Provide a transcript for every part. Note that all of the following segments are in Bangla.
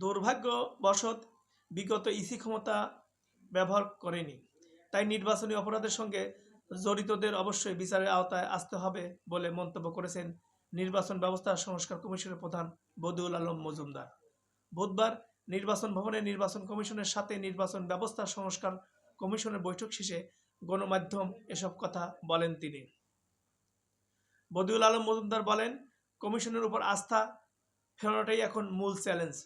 দুর্ভাগ্যবশত বিগত ইসি ক্ষমতা ব্যবহার করেনি। তাই নির্বাচনী অপরাধের সঙ্গে জড়িতদের অবশ্যই বিচারের আওতায় আসতে হবে বলে মন্তব্য করেছেন নির্বাচন ব্যবস্থা সংস্কার কমিশনের প্রধান বদিউল আলম মজুমদার। বুধবার নির্বাচন ভবনে নির্বাচন কমিশনের সাথে নির্বাচন ব্যবস্থা সংস্কার কমিশনের বৈঠক শেষে গণমাধ্যম এসব কথা বলেন তিনি। বদিউল আলম মজুমদার বলেন, কমিশনের উপর আস্থা ফেরানোটাই এখন মূল চ্যালেঞ্জ।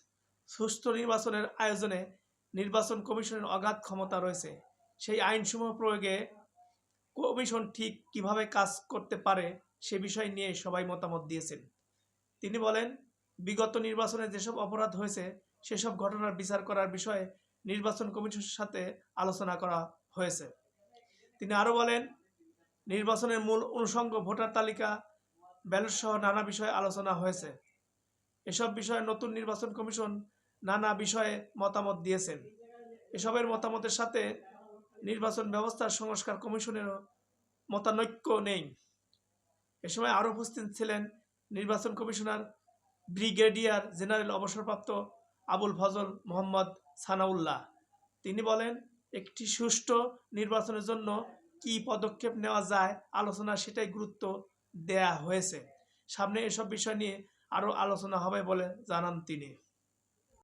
সুষ্ঠু নির্বাচনের আয়োজনে নির্বাচন কমিশনের অগাধ ক্ষমতা রয়েছে। সেই আইনসমূহ প্রয়োগে কমিশন ঠিক কীভাবে কাজ করতে পারে সে বিষয় নিয়ে সবাই মতামত দিয়েছেন। তিনি বলেন, বিগত নির্বাচনে যেসব অপরাধ হয়েছে, সেসব ঘটনার বিচার করার বিষয়ে নির্বাচন কমিশনের সাথে আলোচনা করা হয়েছে। তিনি আরও বলেন, নির্বাচনের মূল অনুষঙ্গ ভোটার তালিকা, ব্যালট সহ নানা বিষয়ে আলোচনা হয়েছে। এসব বিষয়ে নতুন নির্বাচন কমিশন নানা বিষয়ে মতামত দিয়েছেন। এসবের মতামতের সাথে নির্বাচন ব্যবস্থার সংস্কার কমিশনেরও মতানৈক্য নেই। এ সময় আরও উপস্থিত ছিলেন নির্বাচন কমিশনার ব্রিগেডিয়ার জেনারেল অবসরপ্রাপ্ত আবুল ফজল মোহাম্মদ সানাউল্লাহ। তিনি বলেন, একটি সুষ্ঠু নির্বাচনের জন্য কী পদক্ষেপ নেওয়া যায় আলোচনা সেটাই গুরুত্ব দেয়া হয়েছে। সামনে এসব বিষয় নিয়ে আরও আলোচনা হবে বলে জানান তিনি।